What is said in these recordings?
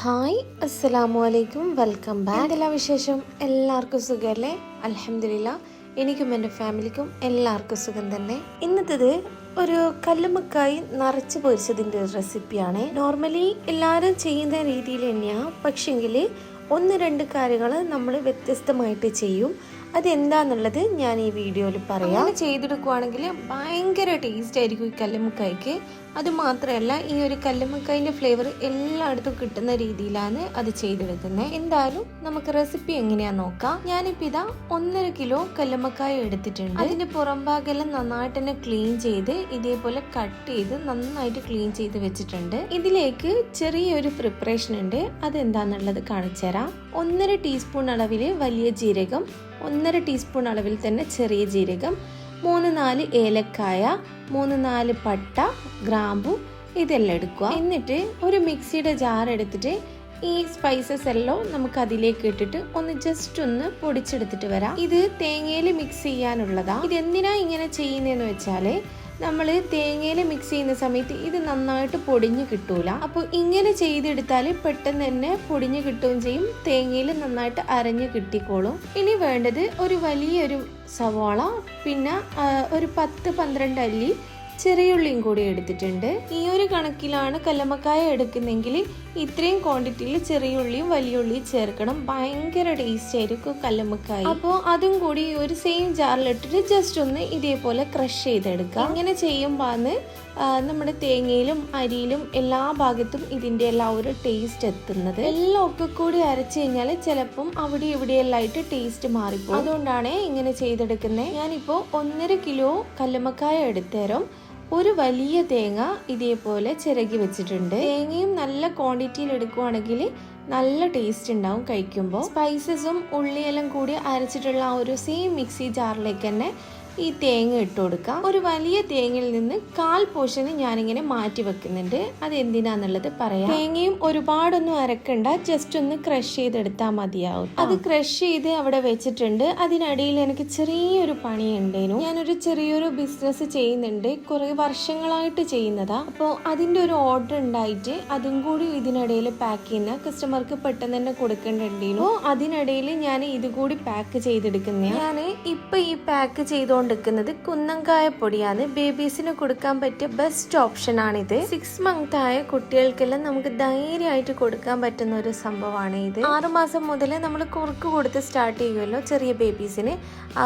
Hi അസ്സലാമു അലൈക്കും welcome back. എല്ലാ വിശേഷം? എല്ലാവർക്കും സുഖമല്ലേ അലഹമില്ല എനിക്കും എന്റെ ഫാമിലിക്കും എല്ലാവർക്കും സുഖം തന്നെ. ഇന്നത്തേത് ഒരു കല്ലുമ്മക്കായി നിറച്ച് പൊരിച്ചതിന്റെ ഒരു റെസിപ്പിയാണ്. നോർമലി എല്ലാവരും ചെയ്യുന്ന രീതിയിൽ തന്നെയാണ് പക്ഷെങ്കിൽ ഒന്ന് രണ്ട് കാര്യങ്ങൾ നമ്മൾ വ്യത്യസ്തമായിട്ട് ചെയ്യും. അതെന്താന്നുള്ളത് ഞാൻ ഈ വീഡിയോയിൽ പറയാം. അങ്ങനെ ചെയ്തെടുക്കുവാണെങ്കിൽ ഭയങ്കര ടേസ്റ്റ് ആയിരിക്കും ഈ കല്ലുമ്മക്കായ്ക്ക് അത് മാത്രമല്ല ഈ ഒരു കല്ലുമ്മക്കായിന്റെ ഫ്ലേവർ എല്ലായിടത്തും കിട്ടുന്ന രീതിയിലാണ് അത് ചെയ്തെടുക്കുന്നത് എന്തായാലും നമുക്ക് റെസിപ്പി എങ്ങനെയാ നോക്കാം. ഞാനിപ്പോൾ ഇതാ ഒന്നര കിലോ കല്ലുമ്മക്കായ എടുത്തിട്ടുണ്ട്. അതിന്റെ പുറംഭാഗെല്ലാം നന്നായിട്ട് തന്നെ ക്ലീൻ ചെയ്ത് ഇതേപോലെ കട്ട് ചെയ്ത് നന്നായിട്ട് ക്ലീൻ ചെയ്ത് വെച്ചിട്ടുണ്ട്. ഇതിലേക്ക് ചെറിയൊരു പ്രിപ്പറേഷൻ ഉണ്ട്. അതെന്താന്നുള്ളത് കാണിച്ചു തരാം ഒന്നര ടീസ്പൂൺ അളവിൽ വലിയ ജീരകം ഒന്നര ടീസ്പൂൺ അളവിൽ തന്നെ ചെറിയ ജീരകം മൂന്ന് നാല് ഏലക്കായ മൂന്ന് നാല് പട്ട ഗ്രാമ്പു ഇതെല്ലാം എടുക്കുക. എന്നിട്ട് ഒരു മിക്സിയുടെ ജാർ എടുത്തിട്ട് ഈ സ്പൈസസ് എല്ലാം നമുക്ക് അതിലേക്ക് ഇട്ടിട്ട് ഒന്ന് ജസ്റ്റ് ഒന്ന് പൊടിച്ചെടുത്തിട്ട് വരാം. ഇത് തേങ്ങയിൽ മിക്സ് ചെയ്യാനുള്ളതാണ് ഇത് എന്തിനാ ഇങ്ങനെ ചെയ്യുന്നതെന്ന് വെച്ചാൽ നമ്മൾ തേങ്ങയിൽ മിക്സ് ചെയ്യുന്ന സമയത്ത് ഇത് നന്നായിട്ട് പൊടിഞ്ഞ് കിട്ടൂല. അപ്പോൾ ഇങ്ങനെ ചെയ്തെടുത്താൽ പെട്ടെന്ന് തന്നെ പൊടിഞ്ഞ് കിട്ടുകയും ചെയ്യും. തേങ്ങയിൽ നന്നായിട്ട് അരഞ്ഞ് കിട്ടിക്കോളും. ഇനി വേണ്ടത് ഒരു വലിയൊരു സവാള പിന്നെ ഒരു പത്ത് പന്ത്രണ്ട് അല്ലി ചെറിയുള്ളിയും കൂടി എടുത്തിട്ടുണ്ട്. ഈ ഒരു കണക്കിലാണ് കല്ലമ്മക്കായ എടുക്കുന്നെങ്കിൽ ഇത്രയും ക്വാണ്ടിറ്റിയിൽ ചെറിയുള്ളിയും വലിയ ഉള്ളിയും ചേർക്കണം. ഭയങ്കര ടേസ്റ്റ് ആയിരിക്കും കല്ലമ്മക്കായ. അപ്പോൾ അതും കൂടി ഒരു സെയിം ജാറിലിട്ടിട്ട് ജസ്റ്റ് ഒന്ന് ഇതേപോലെ ക്രഷ് ചെയ്തെടുക്കുക ഇങ്ങനെ ചെയ്യുമ്പോൾ നമ്മുടെ തേങ്ങയിലും അരിയിലും എല്ലാ ഭാഗത്തും ഇതിന്റെ എല്ലാ ഒരു ടേസ്റ്റ് എത്തുന്നത്. എല്ലാം ഒക്കെ കൂടി അരച്ചു കഴിഞ്ഞാൽ ചിലപ്പം അവിടെ ഇവിടെയെല്ലാം ആയിട്ട് ടേസ്റ്റ് മാറിപ്പോകും അതുകൊണ്ടാണ് ഇങ്ങനെ ചെയ്തെടുക്കുന്നത് ഞാനിപ്പോൾ ഒന്നര കിലോ കല്ലുമക്കായ എടുത്തേരം. ഒരു വലിയ തേങ്ങ ഇതേപോലെ ചിരകി വെച്ചിട്ടുണ്ട്. തേങ്ങയും നല്ല ക്വാണ്ടിറ്റിയിൽ എടുക്കുവാണെങ്കിൽ നല്ല ടേസ്റ്റ് ഉണ്ടാവും കഴിക്കുമ്പോൾ സ്പൈസസും ഉള്ളിയെല്ലാം കൂടി അരച്ചിട്ടുള്ള ആ ഒരു സെയിം മിക്സി ജാറിലേക്ക് തന്നെ ഈ തേങ്ങ ഇട്ട് കൊടുക്കാം. ഒരു വലിയ തേങ്ങയിൽ നിന്ന് കാൽ പോഷന് ഞാനിങ്ങനെ മാറ്റി വെക്കുന്നുണ്ട്. അത് എന്തിനാന്നുള്ളത് പറയാം. തേങ്ങയും ഒരുപാടൊന്നും അരക്കണ്ട. ജസ്റ്റ് ഒന്ന് ക്രഷ് ചെയ്തെടുത്താൽ മതിയാവും. അത് ക്രഷ് ചെയ്ത് അവിടെ വെച്ചിട്ടുണ്ട്. അതിനടിയിൽ എനിക്ക് ചെറിയൊരു പണി ഉണ്ടേനു ഞാനൊരു ചെറിയൊരു ബിസിനസ് ചെയ്യുന്നുണ്ട്. കുറെ വർഷങ്ങളായിട്ട് ചെയ്യുന്നതാ. അപ്പോൾ അതിന്റെ ഒരു ഓർഡർ ഉണ്ടായിട്ട് അതും കൂടി ഇതിനിടയിൽ പാക്ക് ചെയ്യുന്ന കസ്റ്റമർക്ക് പെട്ടെന്ന് തന്നെ കൊടുക്കേണ്ടിണ്ടേനു അതിനിടയിൽ ഞാൻ ഇതുകൂടി പാക്ക് ചെയ്തെടുക്കുന്ന ഞാൻ ഇപ്പൊ ഈ പാക്ക് ചെയ്തുകൊണ്ടിരിക്കുന്നത് കുന്നങ്കായ പൊടിയാണ്. ബേബീസിന് കൊടുക്കാൻ പറ്റിയ ബെസ്റ്റ് ഓപ്ഷൻ ആണിത്. സിക്സ് മന്ത് ആയ കുട്ടികൾക്കെല്ലാം നമുക്ക് ധൈര്യമായിട്ട് കൊടുക്കാൻ പറ്റുന്ന ഒരു സംഭവമാണ് ഇത്. ആറുമാസം മുതൽ നമ്മൾ കുറുക്ക് കൊടുത്ത് സ്റ്റാർട്ട് ചെയ്യുമല്ലോ ചെറിയ ബേബീസിന്.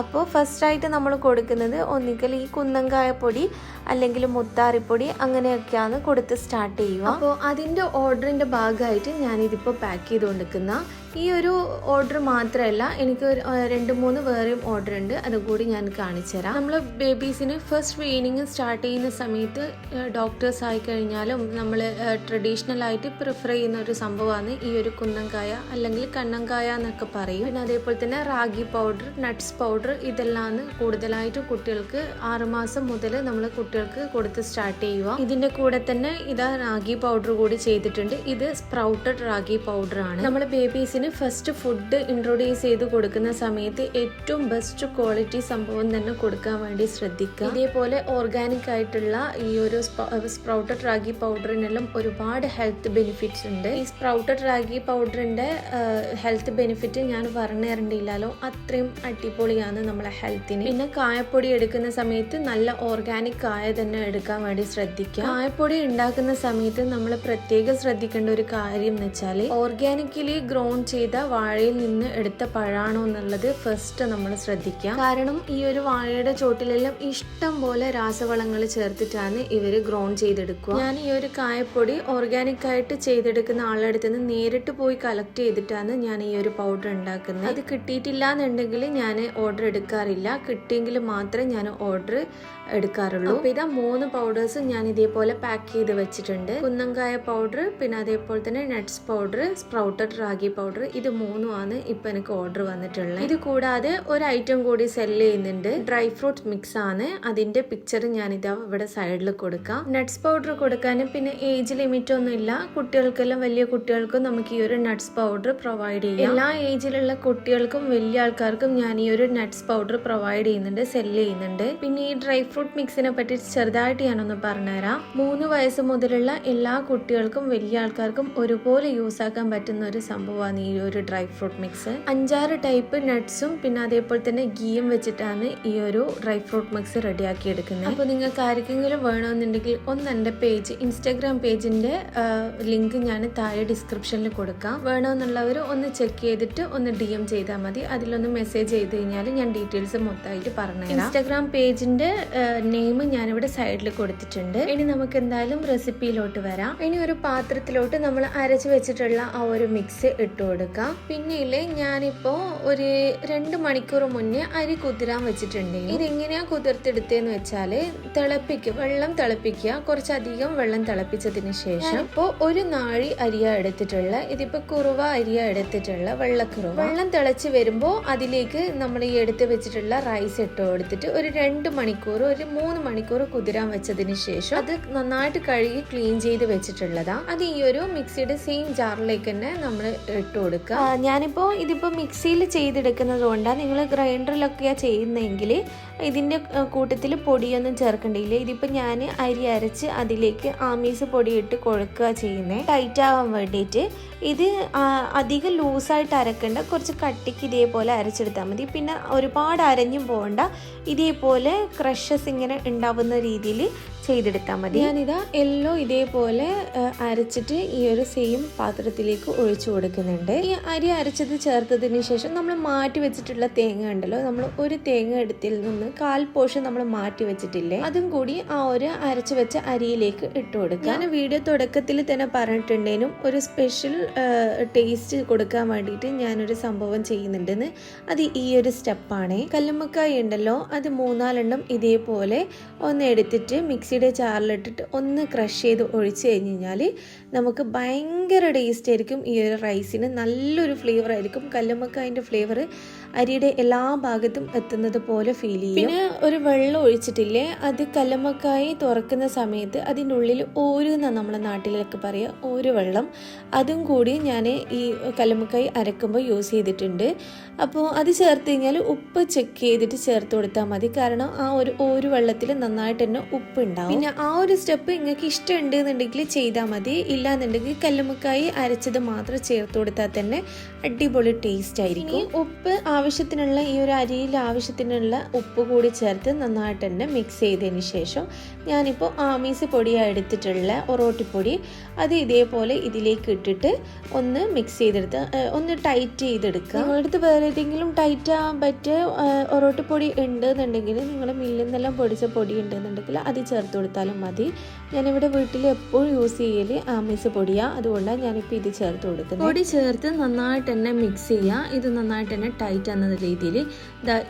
അപ്പോൾ ഫസ്റ്റ് ആയിട്ട് നമ്മൾ കൊടുക്കുന്നത് ഒന്നിക്കൽ ഈ കുന്നങ്കായ പൊടി അല്ലെങ്കിൽ മുത്താറിപ്പൊടി അങ്ങനെയൊക്കെയാണ് കൊടുത്ത് സ്റ്റാർട്ട് ചെയ്യുക. അപ്പോൾ അതിന്റെ ഓർഡറിന്റെ ഭാഗമായിട്ട് ഞാനിതിപ്പോൾ പാക്ക് ചെയ്തുകൊണ്ടിരിക്കുന്ന ഈ ഒരു ഓർഡർ മാത്രമല്ല എനിക്ക് രണ്ട് മൂന്ന് വേറെയും ഓർഡർ ഉണ്ട്. അതുകൂടി ഞാൻ കാണിച്ചു തരാം നമ്മൾ ബേബീസിന് ഫസ്റ്റ് വീനിങ് സ്റ്റാർട്ട് ചെയ്യുന്ന സമയത്ത് ഡോക്ടേഴ്സ് ആയി കഴിഞ്ഞാലും നമ്മൾ ട്രഡീഷണൽ ആയിട്ട് പ്രിഫർ ചെയ്യുന്ന ഒരു സംഭവമാണ് ഈ ഒരു കുന്നങ്കായ അല്ലെങ്കിൽ കണ്ണങ്കായ എന്നൊക്കെ പറയും. പിന്നെ അതേപോലെ തന്നെ റാഗി പൗഡർ നട്ട്സ് പൗഡർ ഇതെല്ലാം കൂടുതലായിട്ട് കുട്ടികൾക്ക് ആറുമാസം മുതൽ നമ്മൾ കുട്ടികൾക്ക് കൊടുത്ത് സ്റ്റാർട്ട് ചെയ്യുക. ഇതിന്റെ കൂടെ തന്നെ ഇതാ റാഗി പൗഡർ കൂടി ചെയ്തിട്ടുണ്ട്. ഇത് സ്പ്രൗട്ടഡ് റാഗി പൗഡർ ആണ്. നമ്മൾ ബേബീസിന് ഫസ്റ്റ് ഫുഡ് ഇൻട്രൊഡ്യൂസ് ചെയ്ത് കൊടുക്കുന്ന സമയത്ത് ഏറ്റവും ബെസ്റ്റ് ക്വാളിറ്റി സംഭവം തന്നെ കൊടുക്കാൻ വേണ്ടി ശ്രദ്ധിക്കുക. ഇതേപോലെ ഓർഗാനിക് ആയിട്ടുള്ള ഈ ഒരു സ്പ്രൗട്ടഡ് റാഗി പൗഡറിനെല്ലാം ഒരുപാട് ഹെൽത്ത് ബെനിഫിറ്റ്സ് ഉണ്ട്. ഈ സ്പ്രൗട്ടഡ് റാഗി പൗഡറിന്റെ ഹെൽത്ത് ബെനിഫിറ്റ് ഞാൻ പറഞ്ഞു അത്രയും അടിപൊളിയാണ് നമ്മളെ ഹെൽത്തിന് പിന്നെ കായപ്പൊടി എടുക്കുന്ന സമയത്ത് നല്ല ഓർഗാനിക് കായ തന്നെ എടുക്കാൻ വേണ്ടി ശ്രദ്ധിക്കുക. കായപ്പൊടി ഉണ്ടാക്കുന്ന സമയത്ത് നമ്മൾ പ്രത്യേകം ശ്രദ്ധിക്കേണ്ട ഒരു കാര്യം എന്ന് വെച്ചാൽ ഓർഗാനിക്കലി ഗ്രോൺ ചെയ്ത വാഴയിൽ നിന്ന് എടുത്ത പഴാണോ എന്നുള്ളത് ഫസ്റ്റ് നമ്മൾ ശ്രദ്ധിക്കുക കാരണം ഈ ഒരു വാഴയുടെ ചോട്ടിലെല്ലാം ഇഷ്ടം പോലെ രാസവളങ്ങൾ ചേർത്തിട്ടാണ് ഇവർ ഗ്രോൺ ചെയ്തെടുക്കുക. ഞാൻ ഈ ഒരു കായപ്പൊടി ഓർഗാനിക് ആയിട്ട് ചെയ്തെടുക്കുന്ന ആളുടെ അടുത്ത് നിന്ന് നേരിട്ട് പോയി കളക്ട് ചെയ്തിട്ടാണ് ഞാൻ ഈ ഒരു പൗഡർ ഉണ്ടാക്കുന്നത്. അത് കിട്ടിയിട്ടില്ല എന്നുണ്ടെങ്കിൽ ഞാൻ ഓർഡർ എടുക്കാറില്ല. കിട്ടിയെങ്കിൽ മാത്രമേ ഞാൻ ഓർഡർ എടുക്കാറുള്ളൂ. അപ്പൊ ഇതാ മൂന്ന് പൗഡേഴ്സ് ഞാൻ ഇതേപോലെ പാക്ക് ചെയ്ത് വെച്ചിട്ടുണ്ട്. കുന്നങ്കായ പൗഡർ പിന്നെ അതേപോലെ തന്നെ nuts powder sprouted ragi powder ഇത് മൂന്നുമാണ് ഇപ്പൊ എനിക്ക് ഓർഡർ വന്നിട്ടുള്ളത്. ഇത് കൂടാതെ ഒരു ഐറ്റം കൂടി സെൽ ചെയ്യുന്നുണ്ട്. ഡ്രൈ ഫ്രൂട്ട് മിക്സ് ആണ്. അതിന്റെ പിക്ചർ ഞാൻ ഇതാ ഇവിടെ സൈഡിൽ കൊടുക്കാം. നട്ട്സ് പൗഡർ കൊടുക്കാനും പിന്നെ ഏജ് ലിമിറ്റ് ഒന്നും ഇല്ല. കുട്ടികൾക്കെല്ലാം വലിയ കുട്ടികൾക്കും നമുക്ക് ഈ ഒരു നട്ട്സ് പൗഡർ പ്രൊവൈഡ് ചെയ്യാം. എല്ലാ ഏജിലുള്ള കുട്ടികൾക്കും വലിയ ആൾക്കാർക്കും ഞാൻ ഈ ഒരു നട്ട്സ് പൗഡർ പ്രൊവൈഡ് ചെയ്യുന്നുണ്ട് സെൽ ചെയ്യുന്നുണ്ട്. പിന്നെ ഈ ഡ്രൈ ഫ്രൂട്ട് മിക്സിനെ പറ്റി ചെറുതായിട്ട് ഞാനൊന്ന് പറഞ്ഞുതരാം. മൂന്ന് വയസ്സ് മുതലുള്ള എല്ലാ കുട്ടികൾക്കും വലിയ ആൾക്കാർക്കും ഒരുപോലെ യൂസ് ആക്കാൻ പറ്റുന്ന ഒരു സംഭവമാണ് ഈ ഒരു ഡ്രൈ ഫ്രൂട്ട് മിക്സ്. അഞ്ചാറ് ടൈപ്പ് നട്ട്സും പിന്നെ അതേപോലെ തന്നെ ഗീയും വെച്ചിട്ടാണ് ഈ ഒരു ഡ്രൈ ഫ്രൂട്ട് മിക്സ് റെഡിയാക്കി എടുക്കുന്നത്. അപ്പോൾ നിങ്ങൾക്ക് ആർക്കെങ്കിലും വേണമെന്നുണ്ടെങ്കിൽ ഒന്ന് എന്റെ പേജ് ഇൻസ്റ്റാഗ്രാം പേജിന്റെ ലിങ്ക് ഞാൻ താഴെ ഡിസ്ക്രിപ്ഷനിൽ കൊടുക്കാം. വേണമെന്നുള്ളവർ ഒന്ന് ചെക്ക് ചെയ്തിട്ട് ഒന്ന് ഡി എം ചെയ്താൽ മതി. അതിലൊന്ന് മെസ്സേജ് ചെയ്ത് കഴിഞ്ഞാൽ ഞാൻ ഡീറ്റെയിൽസ് മൊത്തമായിട്ട് പറഞ്ഞുതരാം. ഇൻസ്റ്റാഗ്രാം പേജിന്റെ നെയിം ഞാനിവിടെ സൈഡിൽ കൊടുത്തിട്ടുണ്ട്. ഇനി നമുക്ക് എന്തായാലും റെസിപ്പിയിലോട്ട് വരാം. ഇനി ഒരു പാത്രത്തിലോട്ട് നമ്മൾ അരച്ച് വെച്ചിട്ടുള്ള ആ ഒരു മിക്സ് ഇട്ട് കൊടുക്കാം. പിന്നെയില്ലേ ഞാനിപ്പോ ഒരു രണ്ട് മണിക്കൂർ മുന്നേ അരി കുതിരാൻ വെച്ചിട്ടുണ്ട്. ഇതെങ്ങനെയാ കുതിർത്തെടുത്തേന്ന് വെച്ചാൽ തിളപ്പിക്കുക വെള്ളം തിളപ്പിക്കുക. കുറച്ചധികം വെള്ളം തിളപ്പിച്ചതിന് ശേഷം ഇപ്പോ ഒരു നാഴി അരിയ എടുത്തിട്ടുള്ള ഇതിപ്പോ കുറുവ അരിയ എടുത്തിട്ടുള്ള വെള്ളക്കുറുവ. വെള്ളം തിളച്ച് വരുമ്പോൾ അതിലേക്ക് നമ്മൾ ഈ എടുത്ത് വെച്ചിട്ടുള്ള റൈസ് ഇട്ട് കൊടുത്തിട്ട് ഒരു രണ്ട് മണിക്കൂർ മൂന്ന് മണിക്കൂർ കുതിരാൻ വെച്ചതിന് ശേഷം അത് നന്നായിട്ട് കഴുകി ക്ലീൻ ചെയ്ത് വെച്ചിട്ടുള്ളതാ. അത് ഈ ഒരു മിക്സിയുടെ സെയിം ജാറിലേക്ക് തന്നെ നമ്മൾ ഇട്ട് കൊടുക്കുക ഞാനിപ്പോ ഇതിപ്പോ മിക്സിയിൽ ചെയ്തെടുക്കുന്നത് കൊണ്ടാണ് നിങ്ങൾ ഗ്രൈൻഡറിലൊക്കെയാ ചെയ്യുന്നതെങ്കിൽ ഇതിന്റെ കൂട്ടത്തിൽ പൊടിയൊന്നും ചേർക്കണ്ടില്ല. ഇതിപ്പോൾ ഞാൻ അരി അരച്ച് അതിലേക്ക് ആമീസ് പൊടിയിട്ട് കൊഴുക്കുക ചെയ്യുന്നത് ടൈറ്റ് ആവാൻ വേണ്ടിയിട്ട് ഇത് അധികം ലൂസായിട്ട് അരക്കേണ്ട. കുറച്ച് കട്ടിക്ക് ഇതേപോലെ അരച്ചെടുത്താൽ മതി. പിന്നെ ഒരുപാട് അരഞ്ഞും പോകണ്ട ഇതേപോലെ ക്രഷസ് ഇങ്ങനെ ഉണ്ടാവുന്ന രീതിയിൽ ചെയ്തെടുത്താൽ മതി. ഞാനിതാ എല്ലോ ഇതേപോലെ അരച്ചിട്ട് ഈ ഒരു സെയിം പാത്രത്തിലേക്ക് ഒഴിച്ചു കൊടുക്കുന്നുണ്ട്. ഈ അരി അരച്ചത് ചേർത്തതിന് ശേഷം നമ്മൾ മാറ്റി വെച്ചിട്ടുള്ള തേങ്ങ ഉണ്ടല്ലോ നമ്മൾ ഒരു തേങ്ങ എടുത്തിൽ നിന്ന് കാൽ പോഷൻ നമ്മൾ മാറ്റി വെച്ചിട്ടില്ലേ? അതും കൂടി ആ ഒരു അരച്ചു വെച്ച അരിയിലേക്ക് ഇട്ട് കൊടുക്കുക ഞാൻ വീഡിയോ തുടക്കത്തിൽ തന്നെ പറഞ്ഞിട്ടുണ്ടേനും ഒരു സ്പെഷ്യൽ ടേസ്റ്റ് കൊടുക്കാൻ വേണ്ടിയിട്ട് ഞാനൊരു സംഭവം ചെയ്യുന്നുണ്ടെന്ന്. അത് ഈ ഒരു സ്റ്റെപ്പാണ് കല്ലുമ്മക്കായ ഉണ്ടല്ലോ അത് മൂന്നാലെണ്ണം ഇതേപോലെ ഒന്ന് എടുത്തിട്ട് മിക്സിയുടെ ചാറിലിട്ടിട്ട് ഒന്ന് ക്രഷ് ചെയ്ത് ഒഴിച്ച് കഴിഞ്ഞ് കഴിഞ്ഞാൽ നമുക്ക് ഭയങ്കര ടേസ്റ്റ് ആയിരിക്കും ഈ ഒരു റൈസിന് നല്ലൊരു ഫ്ലേവർ ആയിരിക്കും. കല്ലുമ്മക്കായന്റെ ഫ്ലേവർ അരിയുടെ എല്ലാ ഭാഗത്തും എത്തുന്നത് പോലെ ഫീൽ ചെയ്യും. പിന്നെ ഒരു വെള്ളം ഒഴിച്ചിട്ടില്ലേ അത് കലമക്കായി തുറക്കുന്ന സമയത്ത് അതിന്റെ ഉള്ളിൽ ഓരോ എന്നാണ് നമ്മളെ നാട്ടിലൊക്കെ പറയുക ഒരു വെള്ളം. അതും കൂടി ഞാൻ ഈ കലമക്കായി അരക്കുമ്പോൾ യൂസ് ചെയ്തിട്ടുണ്ട്. അപ്പോൾ അത് ചേർത്ത് കഴിഞ്ഞാൽ ഉപ്പ് ചെക്ക് ചെയ്തിട്ട് ചേർത്ത് കൊടുത്താൽ മതി. കാരണം ആ ഒരു ഒരു വെള്ളത്തിൽ നന്നായിട്ട് തന്നെ ഉപ്പ് ഉണ്ടാവും. പിന്നെ ആ ഒരു സ്റ്റെപ്പ് നിങ്ങൾക്ക് ഇഷ്ടമുണ്ട് എന്നുണ്ടെങ്കിൽ ചെയ്താൽ മതി. ഇല്ലാന്നുണ്ടെങ്കിൽ കല്ലുമ്മക്കായി അരച്ചത് മാത്രം ചേർത്ത് കൊടുത്താൽ തന്നെ അടിപൊളി ടേസ്റ്റ് ആയിരിക്കും. ഉപ്പ് ഉപ്പ് ആവശ്യത്തിനുള്ള ഈ ഒരു അരിയിൽ ആവശ്യത്തിനുള്ള ഉപ്പ് കൂടി ചേർത്ത് നന്നായിട്ട് തന്നെ മിക്സ് ചെയ്തതിന് ശേഷം ഞാനിപ്പോൾ ആമീസ് പൊടിയാണ് എടുത്തിട്ടുള്ള ഒറോട്ടിപ്പൊടി അത് ഇതേപോലെ ഇതിലേക്ക് ഇട്ടിട്ട് ഒന്ന് മിക്സ് ചെയ്തെടുത്ത് ഒന്ന് ടൈറ്റ് ചെയ്തെടുക്കുക നിങ്ങളടുത്ത് വേറെ ഏതെങ്കിലും ടൈറ്റ് ആകാൻ പറ്റിയ ഒറോട്ടിപ്പൊടി ഉണ്ട് എന്നുണ്ടെങ്കിൽ നിങ്ങൾ മില്ലിൽ നിന്നെല്ലാം പൊടിച്ച പൊടി ഉണ്ടെന്നുണ്ടെങ്കിൽ അത് ചേർത്ത് കൊടുത്താലും മതി. ഞാനിവിടെ വീട്ടിൽ എപ്പോഴും യൂസ് ചെയ്യൽ ആമീസ് പൊടിയാണ് അതുകൊണ്ടാണ് ഞാനിപ്പോൾ ഇത് ചേർത്ത് കൊടുക്കുന്നത്. പൊടി ചേർത്ത് നന്നായിട്ട് തന്നെ മിക്സ് ചെയ്യുക ഇത് നന്നായിട്ട് തന്നെ ടൈറ്റ് എന്ന രീതിയിൽ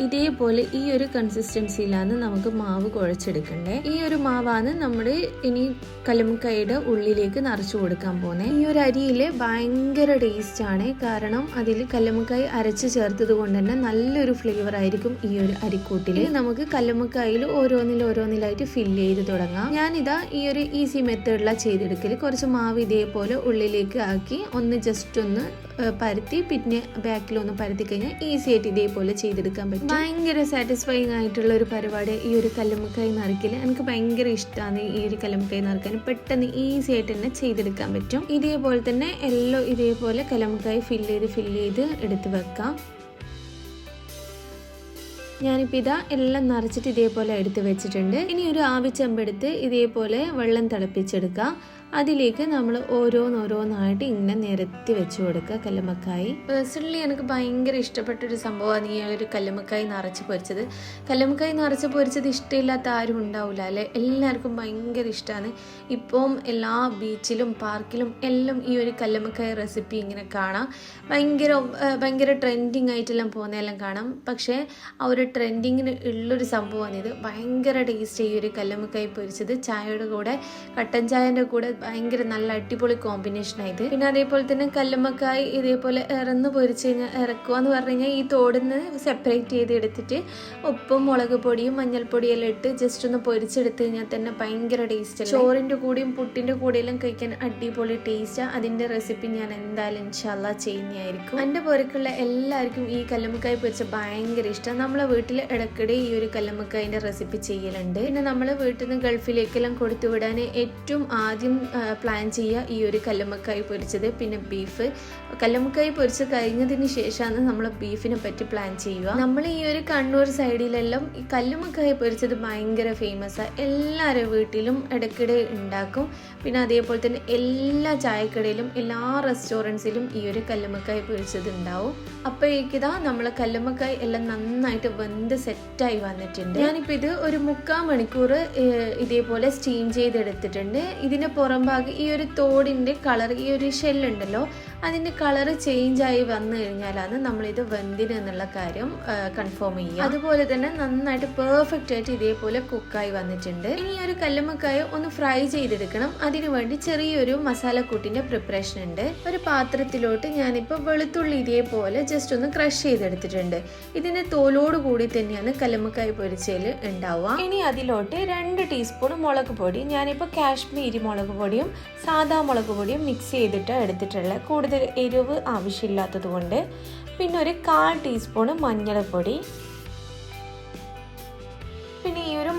ഇതേപോലെ ഈ ഒരു കൺസിസ്റ്റൻസിയിലാണ് നമുക്ക് മാവ് കുഴച്ചെടുക്കണ്ടേ. ഈ ഒരു മാവാണ് നമ്മൾ ഇനി കല്ലുമ്മക്കായുടെ ഉള്ളിലേക്ക് നിറച്ചു കൊടുക്കാൻ പോകുന്നത്. ഈ ഒരു അരിയിൽ ഭയങ്കര ടേസ്റ്റ് ആണ്. കാരണം അതിൽ കല്ലുമുക്കായ് അരച്ച് ചേർത്തത് കൊണ്ട് തന്നെ നല്ലൊരു ഫ്ലേവർ ആയിരിക്കും ഈ ഒരു അരിക്കൂട്ടിൽ നമുക്ക് കല്ലുമുക്കായിൽ ഓരോന്നിൽ ഓരോന്നിലായിട്ട് ഫിൽ ചെയ്ത് തുടങ്ങാം. ഞാനിതാ ഈ ഒരു ഈസി മെത്തേഡിലാണ് ചെയ്തെടുക്കൽ കുറച്ച് മാവ് ഇതേപോലെ ഉള്ളിലേക്ക് ആക്കി ഒന്ന് ജസ്റ്റ് ഒന്ന് പരത്തി പിന്നെ ബാക്കിൽ ഒന്ന് പരത്തി കഴിഞ്ഞാൽ ഈസി ആയിട്ട് ഇതേപോലെ ചെയ്തെടുക്കാൻ പറ്റും. ഭയങ്കര സാറ്റിസ്ഫൈങ് ആയിട്ടുള്ള ഒരു പരിപാടി ഈ ഒരു കല്ലുമ്മക്കായി നിറയ്ക്കില്ല എനിക്ക് ഭയങ്കര ഇഷ്ടമാണ് ഈ ഒരു കല്ലുമ്മക്കായി നറുക്കാൻ പെട്ടെന്ന് ഈസി ആയിട്ട് തന്നെ ചെയ്തെടുക്കാൻ പറ്റും. ഇതേപോലെ തന്നെ എല്ലോ ഇതേപോലെ കല്ലുമ്മക്കായി ഫില്ല് ചെയ്ത് ഫില്ല് ചെയ്ത് എടുത്ത് വെക്കാം. ഞാനിപ്പോൾ ഇതാ എല്ലാം നിറച്ചിട്ട് ഇതേപോലെ എടുത്ത് വെച്ചിട്ടുണ്ട്. ഇനി ഒരു ആവിച്ചെമ്പെടുത്ത് ഇതേപോലെ വെള്ളം തിളപ്പിച്ചെടുക്കുക അതിലേക്ക് നമ്മൾ ഓരോന്നോരോന്നായിട്ട് ഇങ്ങനെ നിരത്തി വെച്ച് കൊടുക്കുക കല്ലുമ്മക്കായി. പേഴ്സണലി എനിക്ക് ഭയങ്കര ഇഷ്ടപ്പെട്ട ഒരു സംഭവമാണ് ഈ ഒരു കല്ലുമ്മക്കായി നിറച്ച് പൊരിച്ചത്. കല്ലുമ്മക്കായി നിറച്ച് പൊരിച്ചത് ഇഷ്ടമില്ലാത്ത ആരും ഉണ്ടാവില്ല അല്ലെ? എല്ലാവർക്കും ഭയങ്കര ഇഷ്ടമാണ് ഇപ്പം എല്ലാ ബീച്ചിലും പാർക്കിലും എല്ലാം ഈ ഒരു കല്ലുമ്മക്കായ റെസിപ്പി ഇങ്ങനെ കാണാം. ഭയങ്കര ഭയങ്കര ട്രെൻഡിങ് ആയിട്ടെല്ലാം പോകുന്നതെല്ലാം കാണാം. പക്ഷേ ആ ഒരു ട്രെൻഡിങ്ങിന് ഉള്ളൊരു സംഭവമാണ് ഇത് ഭയങ്കര ടേസ്റ്റ് ഈ ഒരു കല്ലുമ്മക്കായി പൊരിച്ചത്. ചായയുടെ കൂടെ കട്ടൻ ചായന്റെ കൂടെ ഭയങ്കര നല്ല അടിപൊളി കോമ്പിനേഷൻ ആയത് പിന്നെ അതേപോലെ തന്നെ കല്ലുമ്മക്കായി ഇതേപോലെ ഇറന്ന് പൊരിച്ച് കഴിഞ്ഞാൽ ഇറക്കുക എന്ന് പറഞ്ഞു കഴിഞ്ഞാൽ ഈ തോടിന്ന് സെപ്പറേറ്റ് ചെയ്ത് എടുത്തിട്ട് ഉപ്പും മുളക് പൊടിയും മഞ്ഞൾപ്പൊടിയും എല്ലാം ഇട്ട് ജസ്റ്റ് ഒന്ന് പൊരിച്ചെടുത്ത് കഴിഞ്ഞാൽ തന്നെ ഭയങ്കര ടേസ്റ്റ് ചോറിന്റെ കൂടെയും പുട്ടിന്റെ കൂടെയെല്ലാം കഴിക്കാൻ അടിപൊളി ടേസ്റ്റാണ് അതിന്റെ റെസിപ്പി ഞാൻ എന്തായാലും ഇൻഷാല്ല ചെയ്യുന്നതായിരിക്കും. എന്റെ പുരക്കുള്ള എല്ലാവർക്കും ഈ കല്ലുമ്മക്കായി പൊരിച്ച ഭയങ്കര ഇഷ്ടം. നമ്മളെ വീട്ടിൽ ഇടയ്ക്കിടെ ഈ ഒരു കല്ലുമ്മക്കായിന്റെ റെസിപ്പി ചെയ്യലുണ്ട്. പിന്നെ നമ്മൾ വീട്ടിൽ നിന്ന് ഗൾഫിലേക്കെല്ലാം കൊടുത്തു വിടാൻ ഏറ്റവും ആദ്യം പ്ലാൻ ചെയ്യുക. ഈ ഒരു കല്ലുമ്മക്കായി പൊരിച്ചത്. പിന്നെ ബീഫ് കല്ലുമ്മക്കായി പൊരിച്ച് കഴിഞ്ഞതിന് ശേഷമാണ് നമ്മൾ ബീഫിനെ പറ്റി പ്ലാൻ ചെയ്യുക. നമ്മൾ ഈ ഒരു കണ്ണൂർ സൈഡിലെല്ലാം ഈ കല്ലുമുക്കായി പൊരിച്ചത് ഭയങ്കര ആണ്. എല്ലാവരുടെ വീട്ടിലും ഇടയ്ക്കിടെ ഉണ്ടാക്കും. പിന്നെ അതേപോലെ തന്നെ എല്ലാ ചായക്കടയിലും എല്ലാ റെസ്റ്റോറന്റ്സിലും ഈ ഒരു കല്ലുമുക്കായി പൊരിച്ചത് ഉണ്ടാവും. അപ്പോഴേക്കിതാ നമ്മൾ കല്ലുമുക്കായി എല്ലാം നന്നായിട്ട് വെന്ത് സെറ്റായി വന്നിട്ടുണ്ട്. ഞാനിപ്പോൾ ഇത് ഒരു മുക്കാൽ മണിക്കൂർ ഇതേപോലെ സ്റ്റീം ചെയ്തെടുത്തിട്ടുണ്ട്. ഇതിന് പുറം ഭാഗം ഈ ഒരു തോടിന്റെ കളർ ഈ ഒരു ഷെല്ലുണ്ടല്ലോ അതിന്റെ കളർ ചേഞ്ച് ആയി വന്നു കഴിഞ്ഞാലാണ് നമ്മളിത് വെന്തിന് എന്നുള്ള കാര്യം കൺഫേം ചെയ്യുക. അതുപോലെ തന്നെ നന്നായിട്ട് പെർഫെക്റ്റ് ആയിട്ട് ഇതേപോലെ കുക്കായി വന്നിട്ടുണ്ട്. ഇനി ഒരു കല്ലുമ്മക്കായ ഒന്ന് ഫ്രൈ ചെയ്തെടുക്കണം. അതിനു വേണ്ടി ചെറിയൊരു മസാലക്കൂട്ടിന്റെ പ്രിപ്പറേഷൻ ഉണ്ട്. ഒരു പാത്രത്തിലോട്ട് ഞാനിപ്പോൾ വെളുത്തുള്ളി ഇതേപോലെ ജസ്റ്റ് ഒന്ന് ക്രഷ് ചെയ്തെടുത്തിട്ടുണ്ട്. ഇതിന്റെ തോലോട് കൂടി തന്നെയാണ് കല്ലുമ്മക്കായ പൊരിച്ചതിൽ ഉണ്ടാവുക. ഇനി അതിലോട്ട് രണ്ട് ടീസ്പൂൺ മുളക് പൊടി ഞാനിപ്പോൾ കാശ്മീരി മുളക് പൊടിയും സാദാ മുളക് പൊടിയും മിക്സ് ചെയ്തിട്ട് എടുത്തിട്ടുള്ളത്. കൂടുതൽ എരിവ് ആവശ്യമില്ലാത്തത് കൊണ്ട് പിന്നെ ഒരു കാൽ ടീസ്പൂൺ മഞ്ഞൾപ്പൊടി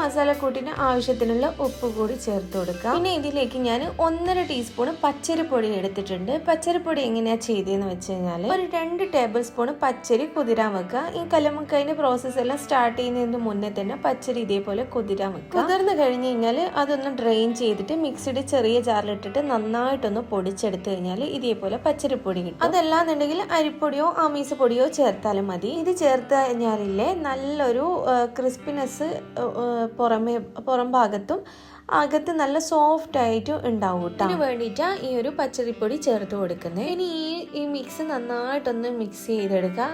മസാലക്കൂട്ടിന് ആവശ്യത്തിനുള്ള ഉപ്പ് കൂടി ചേർത്ത് കൊടുക്കാം. പിന്നെ ഇതിലേക്ക് ഞാൻ ഒന്നര ടീസ്പൂൺ പച്ചരിപ്പൊടി എടുത്തിട്ടുണ്ട്. പച്ചരിപ്പൊടി എങ്ങനെയാ ചെയ്തതെന്ന് വെച്ച് കഴിഞ്ഞാൽ ഒരു രണ്ട് ടേബിൾ സ്പൂൺ പച്ചരി കുതിരാൻ വെക്കുക. ഈ കലമുക്കൈന്റെ പ്രോസസ്സ് എല്ലാം സ്റ്റാർട്ട് ചെയ്യുന്നതിന് മുന്നേ തന്നെ പച്ചരി ഇതേപോലെ കുതിരാൻ വെക്കുക. കുതിർന്ന് കഴിഞ്ഞ് കഴിഞ്ഞാൽ അതൊന്ന് ഡ്രെയിൻ ചെയ്തിട്ട് മിക്സിയുടെ ചെറിയ ജാറിലിട്ടിട്ട് നന്നായിട്ടൊന്ന് പൊടിച്ചെടുത്ത് കഴിഞ്ഞാൽ ഇതേപോലെ പച്ചരിപ്പൊടി കിട്ടും. അതല്ലാന്നുണ്ടെങ്കിൽ അരിപ്പൊടിയോ ആമീസ് പൊടിയോ ചേർത്താലും മതി. ഇത് ചേർത്ത് കഴിഞ്ഞാലില്ലേ നല്ലൊരു ക്രിസ്പിനെസ് പുറമേ പുറം ഭാഗത്തും അകത്ത് നല്ല സോഫ്റ്റ് ആയിട്ട് ഉണ്ടാവും കേട്ടോ അതിന് വേണ്ടിയിട്ടാണ് ഈ ഒരു പച്ചരിപ്പൊടി ചേർത്ത് കൊടുക്കുന്നത്. ഇനി ഈ ഈ മിക്സ് നന്നായിട്ടൊന്ന് മിക്സ് ചെയ്തെടുക്കുക.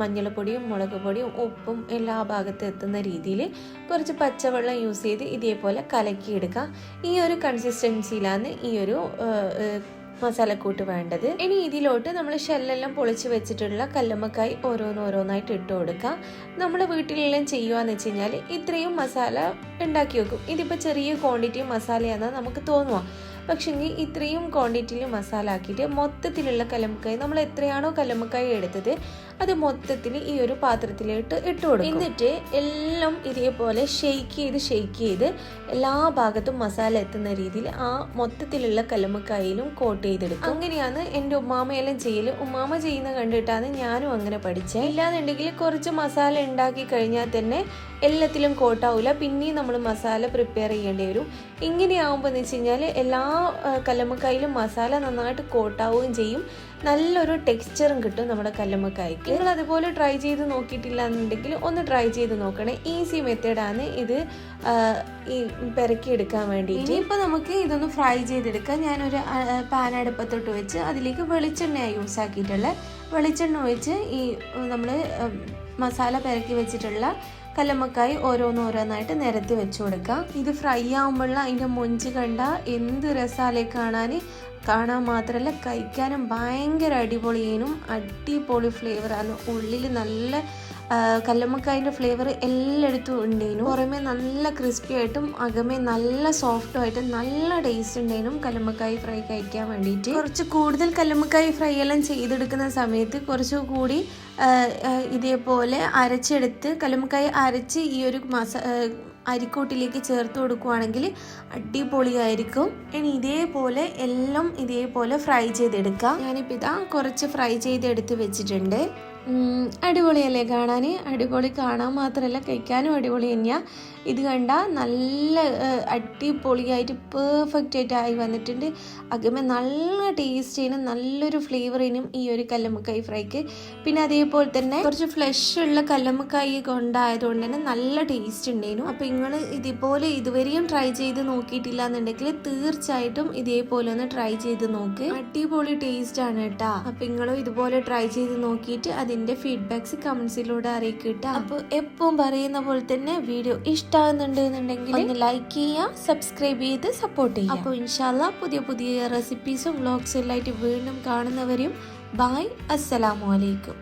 മഞ്ഞൾപ്പൊടിയും മുളക് പൊടിയും ഉപ്പും എല്ലാ ഭാഗത്തും എത്തുന്ന രീതിയിൽ കുറച്ച് പച്ചവെള്ളം യൂസ് ചെയ്ത് ഇതേപോലെ കലക്കിയെടുക്കുക. ഈ ഒരു കൺസിസ്റ്റൻസിയിലാണ് ഈ ഒരു മസാലക്കൂട്ട് വേണ്ടത്. ഇനി ഇതിലോട്ട് നമ്മൾ ഷെല്ലെല്ലാം പൊളിച്ച് വെച്ചിട്ടുള്ള കല്ലുമ്മക്കായി ഓരോന്നോരോന്നായിട്ട് ഇട്ട് കൊടുക്കാം. നമ്മുടെ വീട്ടിലെല്ലാം ചെയ്യുകയെന്ന് വെച്ച് കഴിഞ്ഞാൽ ഇത്രയും മസാല ഉണ്ടാക്കി വെക്കും. ഇതിപ്പോൾ ചെറിയ ക്വാണ്ടിറ്റി മസാലയാണെന്ന് നമുക്ക് തോന്നുക പക്ഷെങ്കിൽ ഇത്രയും ക്വാണ്ടിറ്റിയിൽ മസാല ആക്കിയിട്ട് മൊത്തത്തിലുള്ള കല്ലുമ്മക്കായി നമ്മൾ എത്രയാണോ കല്ലുമ്മക്കായി എടുത്തത് അത് മൊത്തത്തിൽ ഈ ഒരു പാത്രത്തിലോട്ട് ഇട്ട് കൊടുക്കും. എന്നിട്ട് എല്ലാം ഇതേപോലെ ഷെയ്ക്ക് ചെയ്ത് ഷെയ്ക്ക് ചെയ്ത് എല്ലാ ഭാഗത്തും മസാല എത്തുന്ന രീതിയിൽ ആ മൊത്തത്തിലുള്ള കലമക്കായിലും കോട്ട് ചെയ്തെടുക്കും. അങ്ങനെയാണ് എന്റെ ഉമ്മാമയെല്ലാം ചെയ്യൽ ഉമ്മാമ ചെയ്യുന്ന കണ്ടിട്ടാണ് ഞാനും അങ്ങനെ പഠിച്ചത് ഇല്ലാന്നുണ്ടെങ്കിൽ കുറച്ച് മസാല ഉണ്ടാക്കി കഴിഞ്ഞാൽ തന്നെ എല്ലാത്തിലും കോട്ടാവില്ല പിന്നെയും നമ്മൾ മസാല പ്രിപ്പയർ ചെയ്യേണ്ടി വരും. ഇങ്ങനെയാവുമ്പോൾ എന്ന് വെച്ച് കഴിഞ്ഞാൽ എല്ലാ കലമക്കായിലും മസാല നന്നായിട്ട് കോട്ടാവുകയും ചെയ്യും. നല്ലൊരു ടെക്സ്ചറും കിട്ടും നമ്മുടെ കല്ലുമ്മക്കായ്ക്ക്. നിങ്ങൾ അതുപോലെ ട്രൈ ചെയ്ത് നോക്കിയിട്ടില്ല എന്നുണ്ടെങ്കിൽ ഒന്ന് ട്രൈ ചെയ്ത് നോക്കണേ. ഈസി മെത്തേഡാണ് ഇത് ഈ പെരക്കിയെടുക്കാൻ വേണ്ടി ഇനിയിപ്പോൾ നമുക്ക് ഇതൊന്ന് ഫ്രൈ ചെയ്തെടുക്കാം. ഞാനൊരു പാൻ അടുപ്പത്തോട്ട് വെച്ച് അതിലേക്ക് വെളിച്ചെണ്ണയാണ് യൂസ് ആക്കിയിട്ടുള്ളത് വെളിച്ചെണ്ണ ഒഴിച്ച് ഈ നമ്മൾ മസാല പെരക്കി വെച്ചിട്ടുള്ള കല്ലമ്മക്കായി ഓരോന്നോരോന്നായിട്ട് നിരത്തി വെച്ചു കൊടുക്കാം. ഇത് ഫ്രൈ ആകുമ്പോഴുള്ള അതിന്റെ മൊഞ്ച് കണ്ട എന്ത് രസാലേ കാണാൻ കാണാൻ മാത്രമല്ല കഴിക്കാനും ഭയങ്കര അടിപൊളിയേനും അടിപൊളി ഫ്ലേവറാണ് ഉള്ളിൽ നല്ല കല്ലമ്മക്കായന്റെ ഫ്ലേവർ എല്ലായിടത്തും ഉണ്ടേനും. പുറമേ നല്ല ക്രിസ്പി ആയിട്ടും അകമേ നല്ല സോഫ്റ്റും ആയിട്ട് നല്ല ടേസ്റ്റ് ഉണ്ടേനും കല്ലമ്മക്കായ് ഫ്രൈ കഴിക്കാൻ വേണ്ടിയിട്ട് കുറച്ച് കൂടുതൽ കല്ലമ്മക്കായ് ഫ്രൈ എല്ലാം ചെയ്തെടുക്കുന്ന സമയത്ത് കുറച്ച് കൂടി ആ, ആ, ഇതേപോലെ അരച്ചെടുത്ത് കല്ലമ്മക്കായ് അരച്ച് ഈ ഒരു മസ അരിക്കോട്ടിലേക്ക് ചേർത്ത് കൊടുക്കുകയാണെങ്കിൽ അടിപൊളിയായിരിക്കും. ഇനി ഇതേപോലെ എല്ലാം ഇതേപോലെ ഫ്രൈ ചെയ്തെടുക്കാം. ഞാനിപ്പോൾ ഇതാ കുറച്ച് ഫ്രൈ ചെയ്തെടുത്ത് വെച്ചിട്ടുണ്ട്. അടിപൊളിയല്ലേ കാണാൻ അടിപൊളി കാണാൻ മാത്രമല്ല കഴിക്കാനും അടിപൊളി തന്നെയാണ് ഇത് കണ്ട നല്ല അടിപൊളിയായിട്ട് പെർഫെക്റ്റ് ആയിട്ട് ആയി വന്നിട്ടുണ്ട്. അകമേ നല്ല ടേസ്റ്റിനും നല്ലൊരു ഫ്ലേവറിനും ഈ ഒരു കല്ലുമ്മക്കായി ഫ്രൈക്ക് പിന്നെ അതേപോലെ തന്നെ കുറച്ച് ഫ്ലഷ് ഉള്ള കല്ലുമ്മക്കായി കൊണ്ടായതുകൊണ്ട് തന്നെ നല്ല ടേസ്റ്റ് ഉണ്ടായിരുന്നു. അപ്പോൾ നിങ്ങൾ ഇതുപോലെ ഇതുവരെയും ട്രൈ ചെയ്ത് നോക്കിയിട്ടില്ല എന്നുണ്ടെങ്കിൽ തീർച്ചയായിട്ടും ഇതേപോലെ ഒന്ന് ട്രൈ ചെയ്ത് നോക്ക്. അടിപൊളി ടേസ്റ്റ് ആണ് കേട്ടാ. അപ്പോൾ നിങ്ങളും ഇതുപോലെ ട്രൈ ചെയ്ത് നോക്കിയിട്ട് അതിന്റെ ഫീഡ്ബാക്സ് കമൻസിലൂടെ അറിയിക്കട്ടോ അപ്പോൾ എപ്പോഴും പറയുന്ന പോലെ തന്നെ വീഡിയോ ഇഷ്ടം ഇഷ്ടമാകുന്നുണ്ട് എന്നുണ്ടെങ്കിൽ ഒന്ന് ലൈക്ക് ചെയ്യുക സബ്സ്ക്രൈബ് ചെയ്ത് സപ്പോർട്ട് ചെയ്യുക. അപ്പോൾ ഇൻഷാല്ല പുതിയ പുതിയ റെസിപ്പീസും വ്ളോഗ്സും എല്ലായിട്ട് വീണ്ടും കാണുന്നവരും ബായ് അസ്സലാമു അലൈക്കും